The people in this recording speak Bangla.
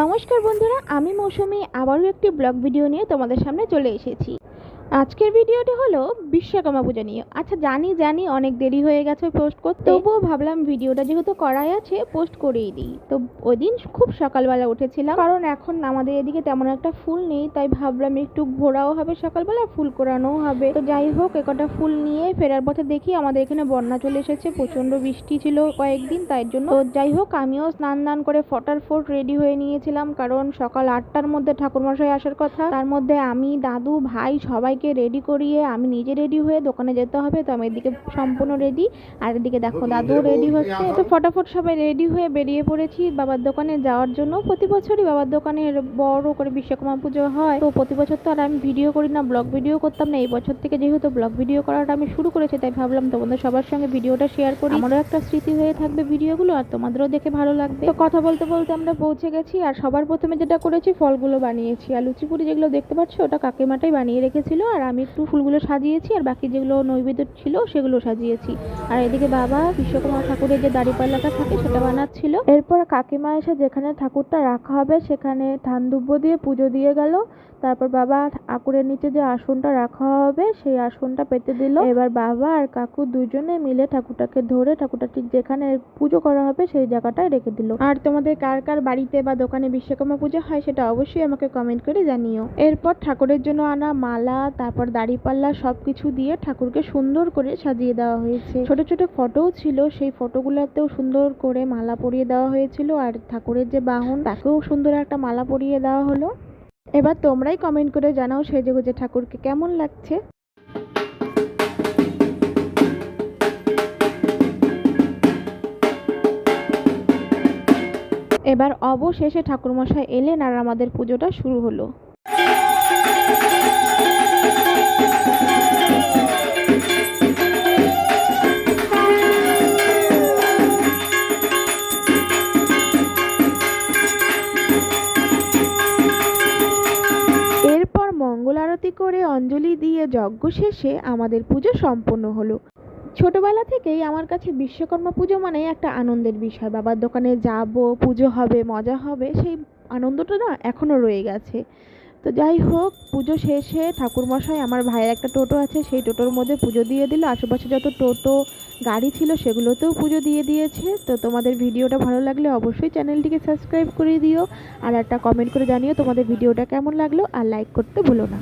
নমস্কার বন্ধুরা আমি মৌসুমি। আবারও একটি ব্লগ ভিডিও নিয়ে তোমাদের সামনে চলে এসেছি। আজকের ভিডিওটি হলো বিশ্বকর্মা পুজো নিয়ে। আচ্ছা জানি জানি, অনেক দেরি হয়ে গেছে পোস্ট করতে। তবুও ভাবলাম ভিডিওটা যেহেতু করাই আছে পোস্ট করেই দিই। তো ওই দিন খুব সকালবেলা উঠেছিলাম, কারণ এখন আমাদের এদিকে তেমন একটা ফুল নেই, তাই ভাবলাম একটু ঘোরাও হবে সকালবেলা, ফুল কোরানোও হবে। তো যাই হোক একটা ফুল নিয়ে ফেরার পথে দেখি আমাদের এখানে বন্যা চলে এসেছে প্রচণ্ড বৃষ্টি ছিল কয়েকদিন, তাই জন্য। তো যাই হোক, আমিও স্নান, দান করে ফটার ফট রেডি হয়ে নিয়েছিলাম, কারণ সকাল আটটার মধ্যে ঠাকুরমশাই আসার কথা। তার মধ্যে আমি, দাদু, ভাই সবাইকে রেডি করিয়ে আমি নিজে রেডি হয়ে দোকানে যেতে হবে তো আমি এদিকে সম্পূর্ণ রেডি আর এদিকে দেখো দাদু রেডি হচ্ছে। তো ফটাফট সবাই রেডি হয়ে বেরিয়ে পড়েছি বাবার দোকানে যাওয়ার জন্য। প্রতি বছরই বাবার দোকানে বড় করে বিশ্বকর্মা পুজো হয়। তো প্রতি বছর তো আর আমি ভিডিও করি না ব্লগ ভিডিও করতাম না। এই বছর থেকে যেহেতু ব্লগ ভিডিও করাটা আমি শুরু করেছি তাই ভাবলাম তোমাদের সবার সঙ্গে ভিডিওটা শেয়ার করি। আমারও একটা স্মৃতি হয়ে থাকবে ভিডিওগুলো আর তোমাদেরও দেখে ভালো লাগবে। তো কথা বলতে বলতে আমরা পৌঁছে গেছি আর সবার প্রথমে যেটা করেছি ফলগুলো বানিয়েছি। আর লুচিপুরি যেগুলো দেখতে পাচ্ছ ওটা কাকিমাটাই বানিয়ে রেখেছিল। আর আমি একটু ফুলগুলো সাজিয়েছি আর বাকি যেগুলো নৈবেদ্য ছিল সেগুলো সাজিয়েছি। আর এদিকে বাবা বিশ্বকর্মা ঠাকুরের যে দাড়িপাল্লাটা থাকে সেটা বানাচ্ছিল। এরপর কাকিমা এসে যেখানে ঠাকুরটা রাখা হবে সেখানে ধান দুব্য দিয়ে পুজো দিয়ে গেল। তারপর বাবা ঠাকুরের নিচে যে আসনটা রাখা হবে সেই আসনটা পেতে দিল। এবার বাবা আর কাকু দুজনে মিলে ঠাকুরটাকে ধরে ঠাকুরটা ঠিক যেখানে পুজো করা হবে সেই জায়গাটায় রেখে দিল। আর তোমাদের কার কার বাড়িতে বা দোকানে বিশ্বকর্মা পুজো হয় সেটা অবশ্যই আমাকে কমেন্ট করে জানিও। এরপর ঠাকুরের জন্য আনা মালা তারপর দাড়িপাল্লা সবকিছু দিয়ে ঠাকুরকে সুন্দর করে সাজিয়ে দেওয়া হয়েছে। ছোট ছোট ফটোও ছিল, সেই ফটোগুলোতেও সুন্দর করে মালা পরিয়ে দেওয়া হয়েছিল আর ঠাকুরের যে বাহন, তাকেও সুন্দর একটা মালা পরিয়ে দেওয়া হলো। এবার তোমরাই কমেন্ট করে জানাও সেজে গুজে ঠাকুরকে কেমন লাগছে? এবার অবশেষে ঠাকুরমশাই এলেন আর আমাদের পুজোটা শুরু হলো। মঙ্গল আরতি করে অঞ্জলি দিয়ে যজ্ঞ শেষে আমাদের পুজো সম্পন্ন হলো। ছোটবেলা থেকেই আমার কাছে বিশ্বকর্মা পুজো মানে একটা আনন্দের বিষয়। বাবার দোকানে যাব, পুজো হবে, মজা হবে, সেই আনন্দটা না এখনও রয়ে গেছে। তো যাই হোক, পুজো শেষে ঠাকুরমশাই আমার ভাইয়ের একটা টোটো আছে, সেই টোটোর মধ্যে পুজো দিয়ে দিল। আশেপাশে যত টোটো, গাড়ি ছিল সেগুলোতেও পুজো দিয়ে দিয়েছে। তো তোমাদের ভিডিওটা ভালো লাগলে অবশ্যই চ্যানেলটিকে সাবস্ক্রাইব করে দিও। আর একটা কমেন্ট করে জানিও তোমাদের ভিডিওটা কেমন লাগল, আর লাইক করতে ভুলো না।